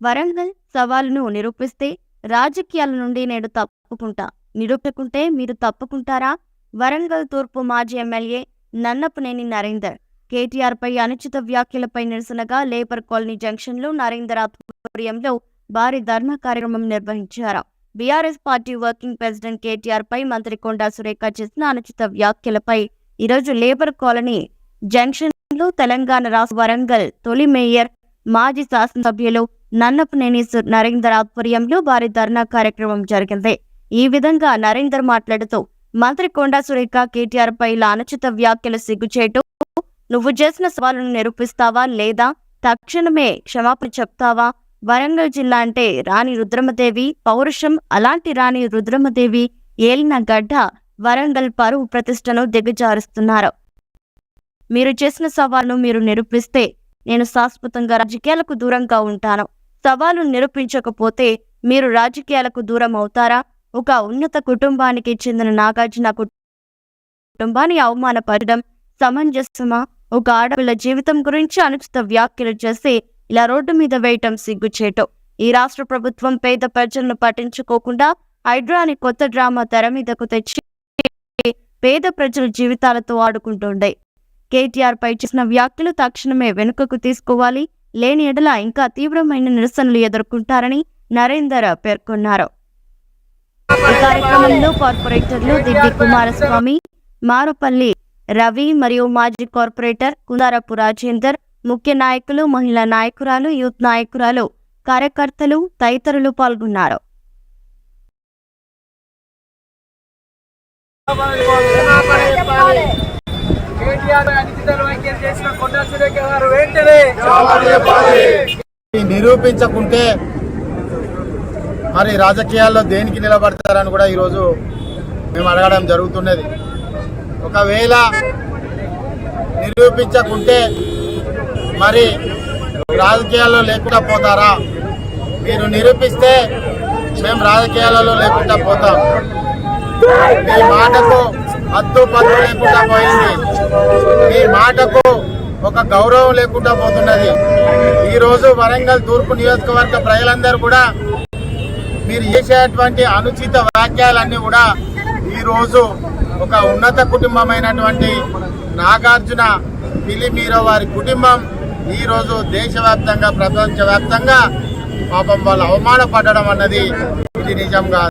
వరంగల్ సవాలును నిరూపిస్తే రాజకీయాల నుండి నేను తప్పుకుంటా. నిరూపకుంటే మీరు తప్పుకుంటారా? వరంగల్ తూర్పు మాజీ ఎమ్మెల్యే నన్నపనేని నరేందర్. కేటీఆర్ పై అనుచిత వ్యాఖ్యలపై నిరసనగా లేబర్ కాలనీ జంక్షన్లో నరేందర్ ఆధ్వర్యంలో భారీ ధర్నా కార్యక్రమం నిర్వహించారు. BRS party working president KTR పై మంత్రి కొండా సురేఖ చేసిన అనుచిత వ్యాఖ్యలపై ఈరోజు లేబర్ కాలనీ జంక్షన్లో తెలంగాణ రాష్ట్ర వరంగల్ తొలి మేయర్ మాజీ శాసనసభ్యులు నన్నపనేని నరేందర్ ఆధ్వర్యంలో భారీ ధర్నా కార్యక్రమం జరిగింది. ఈ విధంగా నరేందర్ మాట్లాడుతూ మంత్రి కొండా సురేఖ కేటీఆర్ పై ఇలా అనుచిత వ్యాఖ్యలు సిగ్గుచేటు నువ్వు చేసిన సవాలును నిరూపిస్తావా లేదా? తక్షణమే క్షమాపణ చెప్తావా? వరంగల్ జిల్లా అంటే రాణి రుద్రమదేవి పౌరుషం అలాంటి రాణి రుద్రమదేవి ఏలిన గడ్డ వరంగల్ పరువు ప్రతిష్టను దిగజారుస్తున్నారు. మీరు చేసిన సవాలును మీరు నిరూపిస్తే నేను శాశ్వతంగా రాజకీయాలకు దూరంగా ఉంటాను. సవాలు నిరూపించకపోతే మీరు రాజకీయాలకు దూరం అవుతారా? ఒక ఉన్నత కుటుంబానికి చెందిన నాగార్జున కుటుంబ- కుటుంబాన్ని అవమానపడడం సమంజసమా? ఒక ఆడపిల్ల జీవితం గురించి అనుచిత వ్యాఖ్యలు చేసి ఇలా రోడ్డు మీద వేయటం సిగ్గుచేటో. ఈ రాష్ట్ర ప్రభుత్వం పేద ప్రజలను పట్టించుకోకుండా హైడ్రాని కొత్త డ్రామా తెర మీదకు తెచ్చి పేద ప్రజల జీవితాలతో ఆడుకుంటుండే. కేటీఆర్ పై చేసిన వ్యాఖ్యలు తక్షణమే వెనుకకు తీసుకోవాలి. లేని ఎడల ఇంకా తీవ్రమైన నిరసనలు ఎదుర్కొంటారని నరేందర్ పేర్కొన్నారు. ఈ కార్యక్రమంలో కార్పొరేటర్లు దిడ్డి కుమారస్వామి మారుపల్లి రవి మరియు మాజీ కార్పొరేటర్ కుందారపు రాజేందర్ ముఖ్య నాయకులు మహిళా నాయకురాలు యూత్ నాయకురాలు కార్యకర్తలు తదితరులు పాల్గొన్నారు. చేసిన కొండా సురేఖ గారు వెంటనే నిరూపించకుంటే మరి రాజకీయాల్లో దేనికి నిలబడతారని కూడా ఈరోజు మేము అడగడం జరుగుతున్నది. ఒకవేళ నిరూపించకుంటే మరి రాజకీయాల్లో లేకుండా పోతారా? మీరు నిరూపిస్తే మేము రాజకీయాలలో లేకుండా పోతాం. మీ మాటకు హద్దు పద్దు లేకుండా పోయింది. మీ మాటకు ఒక గౌరవం లేకుండా పోతున్నది. ఈరోజు వరంగల్ తూర్పు నియోజకవర్గ ప్రజలందరూ కూడా మీరు చేసేటువంటి అనుచిత వాక్యాలన్నీ కూడా ఈ రోజు ఒక ఉన్నత కుటుంబమైనటువంటి నాగార్జున పిలిమీరో వారి కుటుంబం ఈరోజు దేశవ్యాప్తంగా ప్రపంచవ్యాప్తంగా పాపం వాళ్ళు అవమానపడడం అన్నది ఇది నిజంగా